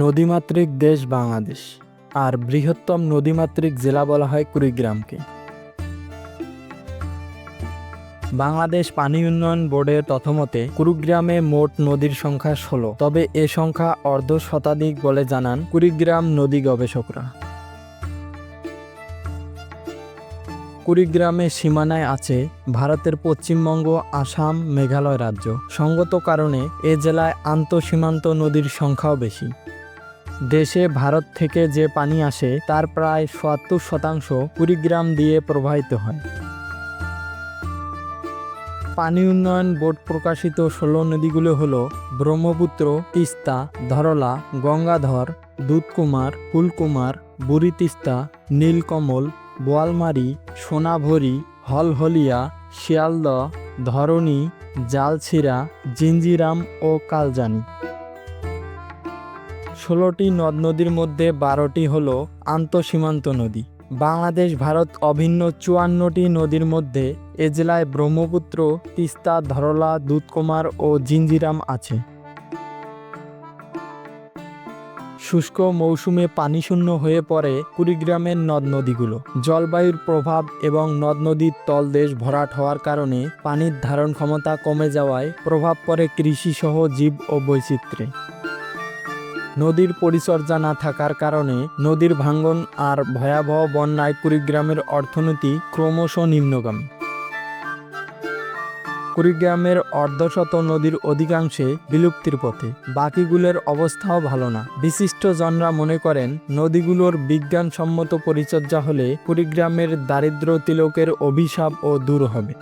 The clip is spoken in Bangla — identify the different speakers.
Speaker 1: নদীমাতৃক দেশ বাংলাদেশ, আর বৃহত্তম নদীমাতৃক জেলা বলা হয় কুড়িগ্রামকে। বাংলাদেশ পানি উন্নয়ন বোর্ডের তথমতে কুড়িগ্রামে মোট নদীর সংখ্যা ষোলো। তবে এ সংখ্যা অর্ধ শতাধিক বলে জানান কুড়িগ্রাম নদী গবেষকরা। কুড়িগ্রামের সীমানায় আছে ভারতের পশ্চিমবঙ্গ, আসাম, মেঘালয় রাজ্য। সঙ্গত কারণে এ জেলায় আন্তঃসীমান্ত নদীর সংখ্যাও বেশি। দেশে ভারত থেকে যে পানি আসে, তার প্রায় সত্তর শতাংশ কুড়িগ্রাম দিয়ে প্রবাহিত হয়। পানি উন্নয়ন বোর্ড প্রকাশিত ষোলো নদীগুলো হল ব্রহ্মপুত্র, তিস্তা, ধরলা, গঙ্গাধর, দুধকুমার, ফুলকুমার, বুড়ি তিস্তা, নীলকমল, বোয়ালমারি, সোনাভরি, হলহলিয়া, শিয়ালদহ, ধরণী, জালছিরা, জিঞ্জিরাম ও কালজানি। ষোলোটি নদ নদীর মধ্যে বারোটি হল আন্তঃসীমান্ত নদী। বাংলাদেশ, ভারত অভিন্ন চুয়ান্নটি নদীর মধ্যে এ জেলায় ব্রহ্মপুত্র, তিস্তা, ধরলা, দুধকুমার ও জিঞ্জিরাম আছে। শুষ্ক মৌসুমে পানিশূন্য হয়ে পড়ে কুড়িগ্রামের নদ নদীগুলো। জলবায়ুর প্রভাব এবং নদ নদীর তলদেশ ভরাট হওয়ার কারণে পানির ধারণ ক্ষমতা কমে যাওয়ায় প্রভাব পড়ে কৃষিসহ জীব ও বৈচিত্র্যে। নদীর পরিচর্যা না থাকার কারণে নদীর ভাঙ্গন আর ভয়াবহ বন্যায় কুড়িগ্রামের অর্থনীতি ক্রমশ নিম্নগামী। কুড়িগ্রামের অর্ধশত নদীর অধিকাংশে বিলুপ্তির পথে। বাকিগুলোর অবস্থাও ভালো না। বিশিষ্ট জনরা মনে করেন, নদীগুলোর বিজ্ঞানসম্মত পরিচর্যা হলে কুড়িগ্রামের দারিদ্র তিলকের অভিশাপ ও দূর হবে।